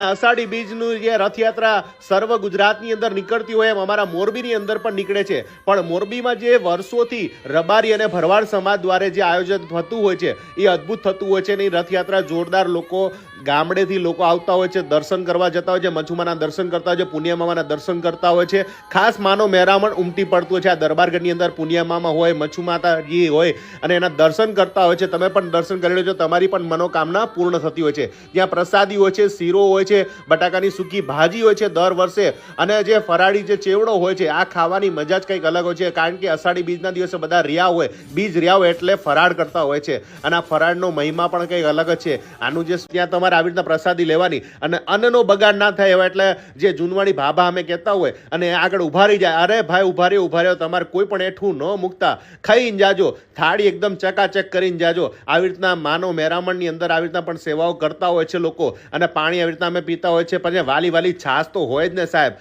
અષાઢી બીજનું જે રથયાત્રા સર્વ ગુજરાતની અંદર નીકળતી હોય એમ અમારા મોરબીની અંદર પણ નીકળે છે. પણ મોરબીમાં જે વર્ષોથી રબારી અને ભરવાડ સમાજ દ્વારા જે આયોજન થતું હોય છે, એ અદ્ભુત થતું હોય છે અને એ રથયાત્રા જોરદાર લોકો ગામડેથી લોકો આવતા હોય છે, દર્શન કરવા જતા હોય છે મચુમાના દર્શન કરતા હોય છે પુનિયામાના દર્શન કરતા હોય છે. ખાસ માનો મહેરામણ ઉમટી પડતું હોય છે, આ દરબારગઢની અંદર પુનિયામામાં હોય મચુમાતાજી હોય અને એના દર્શન કરતા હોય છે. તમે પણ દર્શન કરી લો છો તમારી પણ મનોકામના પૂર્ણ થતી હોય છે. ત્યાં પ્રસાદી હોય છે, શીરો હોય છે બટાકાની સૂકી ભાજી હોય છે દર વર્ષે અને જે ફરાળી જે ચેવડો હોય છે, આ ખાવાની મજા જ કંઈક અલગ હોય છે, કારણ કે અષાઢી બીજના દિવસે બધા રિયા હોય, બીજ રિયા હોય એટલે ફરાળ કરતા હોય છે. અને આ ફરાળનો મહિમા પણ કંઈક અલગ જ છે. આનું જે ત્યાં તમારે આવી રીતના પ્રસાદી લેવાની અને અન્નનો બગાડ ના થાય એવા એટલે જે જૂનવાણી ભાભા અમે કહેતા હોય અને આગળ ઊભા રહી જાય, અરે ભાઈ ઊભા રહ્યો ઊભા રહ્યો, તમારે કોઈ પણ એઠું ન મૂકતા. ખાઈને જાજો. થાળી એકદમ ચકાચક કરીને જાજો. આવી રીતના માનવ મેરામણની અંદર આવી રીતના પણ સેવાઓ કરતા હોય છે લોકો અને પાણી આવી રીતના અમે પીતા હોય છે. પણ વાલી વાલી છાશ તો હોય જ ને સાહેબ.